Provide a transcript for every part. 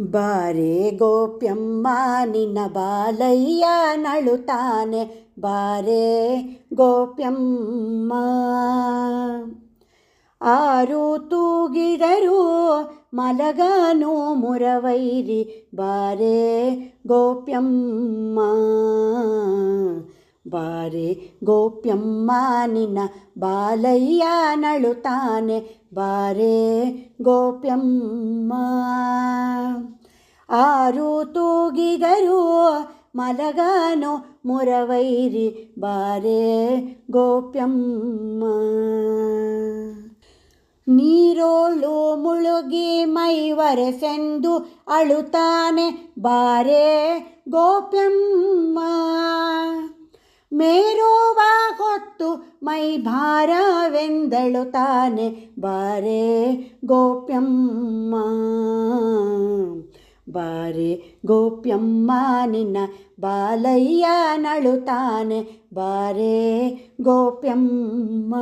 ಬಾರೆ ಗೋಪ್ಯಮ್ಮ ನಿನ್ನ ಬಾಲಯ್ಯ ನಳುತಾನೆ ಬಾರೆ ಗೋಪ್ಯಮ್ಮ. ಆರು ತೂಗಿದರು ಮಲಗನು ಮುರವೈರಿ. ಬಾರೆ ಗೋಪ್ಯಮ್ಮ. ಬಾರೆ ಗೋಪ್ಯಮ್ಮ ನಿನ್ನ ಬಾಲಯ್ಯ ನಳುತ್ತಾನೆ ಬಾರೆ ಗೋಪ್ಯಮ್ಮ. ಆರು ತೂಗಿಗರು ಮಲಗಾನು ಮುರವೈರಿ. ಬಾರೆ ಗೋಪ್ಯಮ್ಮ. ನೀರೋಳು ಮುಳುಗಿ ಮೈವರೆಸೆಂದು ಅಳುತ್ತಾನೆ. ಬಾರೆ ಗೋಪ್ಯಮ್ಮ. ಮೇರುವ ಹೊತ್ತು ಮೈ ಭಾರವೆಂದಳುತ್ತಾನೆ ಬಾರೆ ಗೋಪ್ಯಮ್ಮ ಬಾರೆ ಗೋಪ್ಯಮ್ಮ ನಿನ್ನ ಬಾಲಯ್ಯ ನಳುತ್ತಾನೆ ಬಾರೆ ಗೋಪ್ಯಮ್ಮ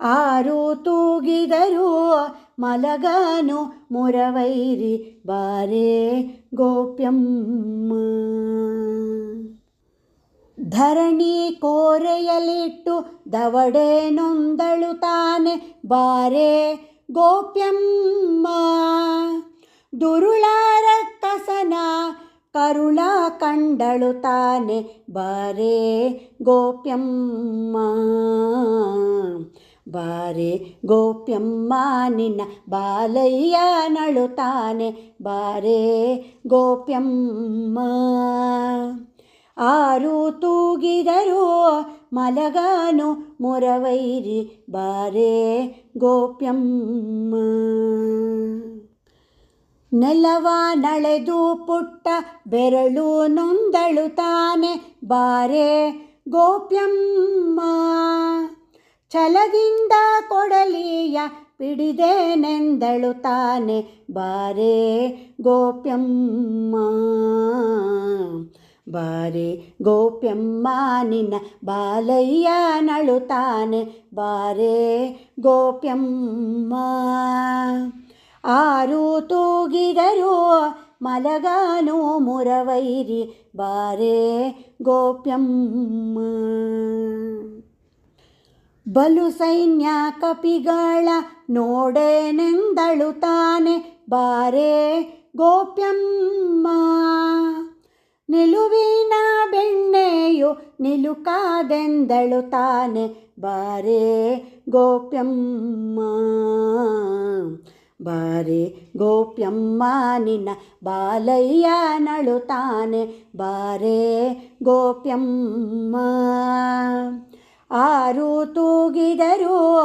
ಆರು ತೂಗಿದರು ಮಲಗನು ಮುರವೈರಿ ಬಾರೆ ಗೋಪ್ಯಮ್ಮ ಧರಣಿ ಕೋರೆಯಲಿಟ್ಟು ದವಡೆ ನೊಂದಳುತ್ತಾನೆ ಬಾರೆ ಗೋಪ್ಯಮ್ಮ. ದುರುಳಾರ ಕಸನ ಕರುಳ ತಾನೆ ಬಾರೆ ಗೋಪ್ಯಮ್ಮ. ಬಾರೆ ಗೋಪ್ಯಮ್ಮ, ನಿನ್ನ ಬಾಲಯ್ಯ ನಳುತ್ತಾನೆ ಬಾರೆ ಗೋಪ್ಯಮ್ಮ. ಆರು ತೂಗಿದರು ಮಲಗಾನು ಮುರವೈರಿ ಬಾರೆ ಗೋಪ್ಯಮ್ಮ ನೆಲವ ನಳೆದು ಪುಟ್ಟ ಬೆರಳು ನೊಂದಳು ತಾನೆ ಬಾರೆ ಗೋಪ್ಯಮ್ಮ ಛಲದಿಂದ ಕೊಡಲಿಯ ಪಿಡಿದೇನೆಂದಳುತ್ತಾನೆ ಬಾರೆ ಗೋಪ್ಯಮ್ಮ ಬಾರೆ ಗೋಪ್ಯಮ್ಮ ನಿನ್ನ ಬಾಲಯ್ಯ ನಳುತ್ತಾನೆ ಬಾರೆ ಗೋಪ್ಯಮ್ಮ ಆರು ತೂಗಿದರು ಮಲಗನು ಮುರವೈರಿ ಬಾರೆ ಗೋಪ್ಯಮ್ಮ ಬಲು ಸೈನ್ಯ ಕಪಿಗಳ ನೋಡೇನೆಂದಳುತ್ತಾನೆ ಬಾರೆ ಗೋಪ್ಯಮ್ಮ ನಿಲುವಿನ ಬೆಣ್ಣೆಯು ನಿಲುಕಾದೆಂದಳುತ್ತಾನೆ ಬಾರೆ ಗೋಪ್ಯಮ್ಮ ಬಾರೆ ಗೋಪ್ಯಮ್ಮ, ನಿನ್ನ ಬಾಲಯ್ಯ ನಳುತ್ತಾನೆ ಬಾರೆ ಗೋಪ್ಯಮ್ಮ, ಆರು ತೂಗಿದರು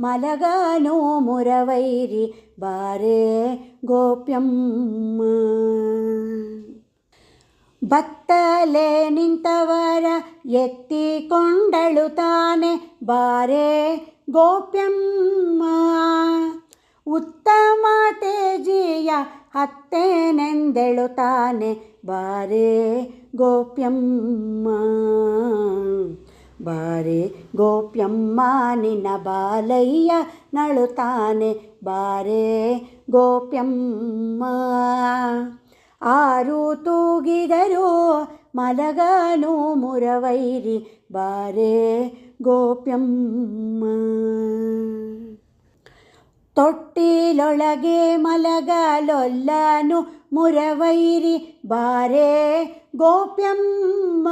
ಮಲಗನು ಮುರವೈರಿ. ಬಾರೆ ಗೋಪ್ಯಮ್ಮ ಬತ್ತಲೆ ನಿಂತವರ ಎತ್ತಿಕೊಂಡಳುತ್ತಾನೆ ಬಾರೆ ಗೋಪ್ಯಮ್ಮ. ಉತ್ತಮ ತೇಜಿಯ ಹತ್ತೇನೆಂದೆಳುತ್ತಾನೆ ಬಾರೆ ಗೋಪ್ಯಮ್ಮ. ಬಾರೆ ಗೋಪ್ಯಮ್ಮ, ನಿನ್ನ ಬಾಲಯ್ಯ ನಳುತ್ತಾನೆ ಬಾರೆ ಗೋಪ್ಯಮ್ಮ. ಆರು ತೂಗಿದರು ಮಲಗನು ಮುರವೈರಿ ಬಾರೆ ಗೋಪ್ಯಮ್ಮ ತೊಟ್ಟಿಲೊಳಗೆ ಮಲಗಲೊಲ್ಲನು ಮುರವೈರಿ ಬಾರೆ ಗೋಪ್ಯಮ್ಮ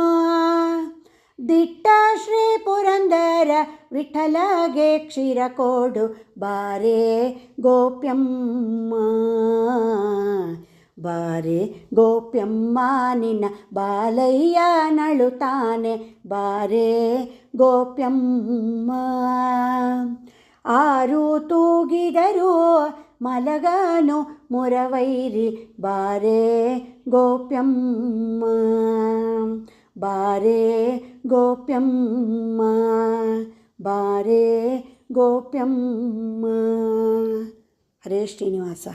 ದಿಟ್ಟ ಶ್ರೀ ಪುರಂದರ ವಿಠಲಗೆ ಕ್ಷೀರ ಕೊಡು ಬಾರೆ ಗೋಪ್ಯಮ್ಮ ಬಾರೆ ಗೋಪ್ಯಮ್ಮ ನಿನ್ನ ಬಾಲಯ್ಯ ನಳುತಾನೆ ಬಾರೆ ಗೋಪ್ಯಮ್ಮ, ಆರು ತೂಗಿದರು ಮಲಗನು ಮುರವೈರಿ. ಬಾರೆ ಗೋಪ್ಯಮ್ಮ ಬಾರೆ ಗೋಪ್ಯಮ್ಮ ಬಾರೆ ಗೋಪ್ಯಮ್ಮ. ಹರೇ ಶ್ರೀನಿವಾಸ.